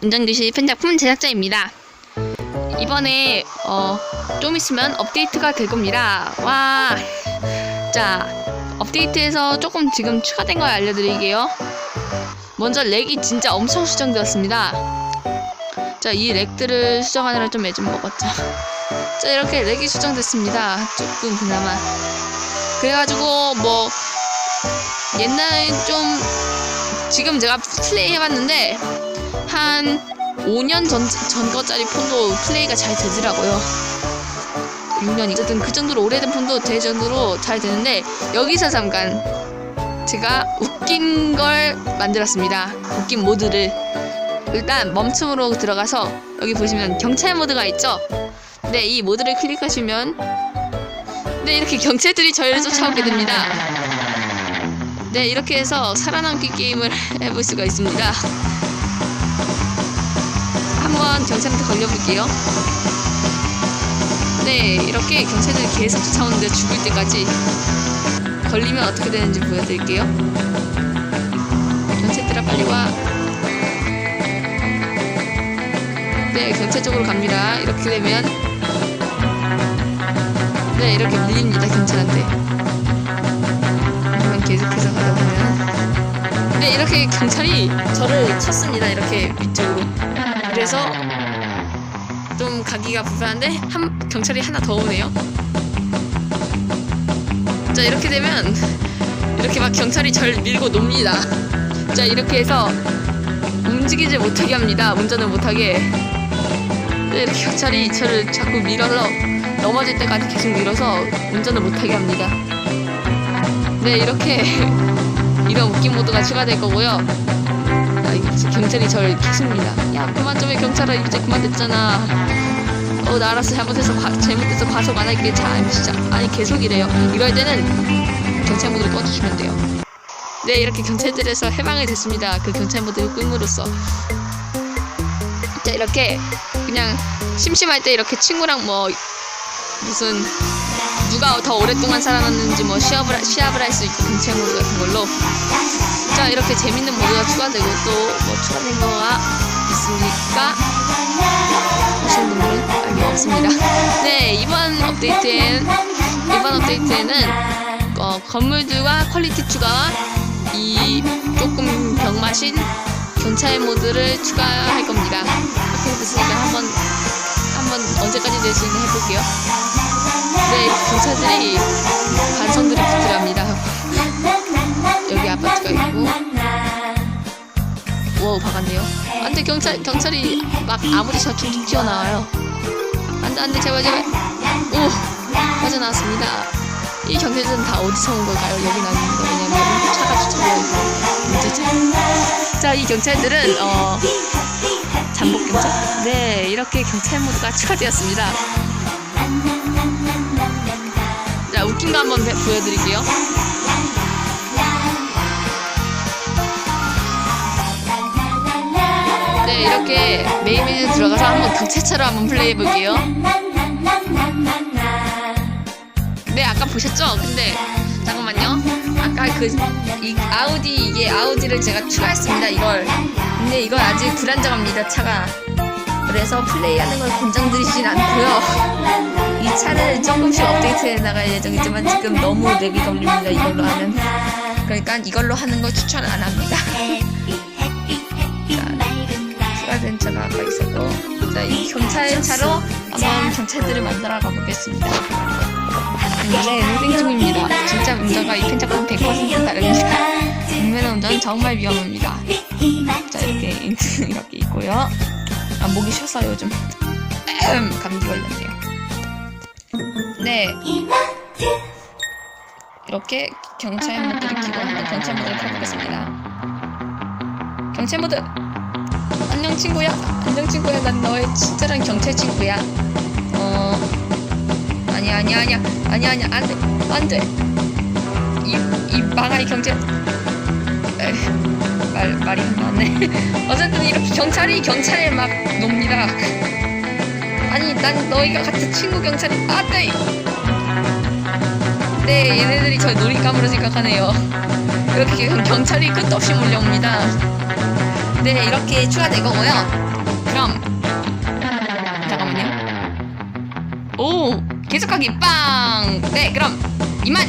문정규시 팬작품 제작자입니다. 이번에 어, 좀 있으면 업데이트가 될 겁니다. 와, 자 업데이트에서 조금 지금 추가된 걸 알려드릴게요. 먼저 렉이 진짜 엄청 수정되었습니다. 자, 이 렉들을 수정하느라 좀 애좀 먹었죠. 자, 이렇게 렉이 수정됐습니다. 조금 그나마. 그래가지고 뭐 옛날에 좀 지금 제가 플레이 해봤는데 한 5년 전, 전 거짜리 폰도 플레이가 잘 되더라고요. 6년 어쨌든 그 정도로 오래된 폰도 될 정도로 잘 되는데 여기서 잠깐 제가 웃긴 걸 만들었습니다. 웃긴 모드를 일단 멈춤으로 들어가서 여기 보시면 경찰 모드가 있죠. 네, 이 모드를 클릭하시면 네 이렇게 경찰들이 저희를 쫓아오게 됩니다. 네, 이렇게 해서 살아남기 게임을 해볼 수가 있습니다. 한번 경찰한테 걸려볼게요. 네, 이렇게 경찰들이 계속 쫓아오는데 죽을 때까지 걸리면 어떻게 되는지 보여드릴게요. 경찰들아 빨리 와. 네, 경찰 쪽으로 갑니다. 이렇게 되면 네, 이렇게 밀립니다, 경찰한테. 그러면 계속해서 가다 보면 네, 이렇게 경찰이 저를 쳤습니다. 이렇게 위쪽으로. 그래서 좀 가기가 불편한데 한 경찰이 하나 더 오네요. 자, 이렇게 되면 이렇게 막 경찰이 절 밀고 놉니다. 자, 이렇게 해서 움직이지 못하게 합니다. 운전을 못하게. 네, 이렇게 경찰이 저를 자꾸 밀어서 넘어질 때까지 계속 밀어서 운전을 못하게 합니다. 네, 이렇게 이런 웃긴 모드가 추가될 거고요. 경찰이 저를 계속 밀다. 야, 그만 좀 해, 경찰아. 이제 그만 됐잖아. 어, 나 알았어. 잘못해서, 과, 잘못해서 과속 안 할게. 자, 아니, 진짜. 아니, 계속 이래요. 이럴 때는 경찰 모드를 꺼주시면 돼요. 네, 이렇게 경찰들에서 해방이 됐습니다. 그 경찰 모드를 끔으로써. 자, 이렇게 그냥 심심할 때 이렇게 친구랑 뭐 무슨 누가 더 오랫동안 살아났는지 뭐 시합을 하- 시합을 할 수 있고 경찰 모드 같은 걸로 자 이렇게 재밌는 모드가 추가되고 또 뭐 추가된 거가 있습니까? 보신 분들은 알게 없습니다. 네 이번 업데이트엔 이번 업데이트에는 어, 건물들과 퀄리티 추가와 이 조금 병마신 경찰 모드를 추가할 겁니다. 이렇게 됐으니까 한번 한번 언제까지 될수 있나 해볼게요. 네, 경찰들이 관성들이 붙으랍니다. 경찰 경찰이 막 아무데나 툭툭 튀어나와요. 안돼 안돼 제발 제발. 오 빠져나왔습니다. 이 경찰들은 다 어디서 온 걸까요? 여긴 아닙니다. 왜냐면 차가 주차되어 있고 문제죠. 자, 이 경찰들은 어 잠복 경찰. 네, 이렇게 경찰 모드가 추가되었습니다. 자, 웃긴 거 한번 배- 보여드릴게요. 네, 이렇게 메인 메뉴 들어가서 한번 경찰차로 한번 플레이 해볼게요. 네, 아까 보셨죠? 근데 잠깐만요. 아까 그 이 아우디 이게 아우디를 제가 추가했습니다. 이걸. 근데 이건 아직 불안정합니다. 차가. 그래서 플레이하는 걸 권장드리진 않고요. 이 차를 조금씩 업데이트해 나갈 예정이지만 지금 너무 렉이 걸립니다. 이걸로 하면. 그러니까 이걸로 하는 걸 추천 안 합니다. 자, 이 경찰차로 한번 경찰들을 만들어 가보겠습니다. 네, 로딩 중입니다. 진짜 운전과 이 펜작품 100% 다릅니다. 국면의 운전 정말 위험합니다. 자, 이렇게 이렇게 있고요. 아, 목이 쉬었어요, 요즘. 감기 걸렸네요. 네. 이렇게 경찰 모드를 키고 한번 경찰 모드를 켜보겠습니다. 경찰 모드! 안녕 친구야! 안녕 친구야! 난 너의 친절한 경찰 친구야. 어... 아니야 아니야 아니야. 아니야 아니야. 안돼. 안돼. 이, 이 망할 경찰. 에이, 말, 말이 안 나왔네. 어쨌든 이렇게 경찰이 경찰에 막 놉니다. 아니 난 너희가 같은 친구 경찰이 안돼 네 얘네들이 저 놀잇감으로 생각하네요. 이렇게 경- 경찰이 끝없이 몰려옵니다 네 이렇게 추가된 거고요 그럼 잠깐만요. 오 계속하기 빵. 네 그럼 이만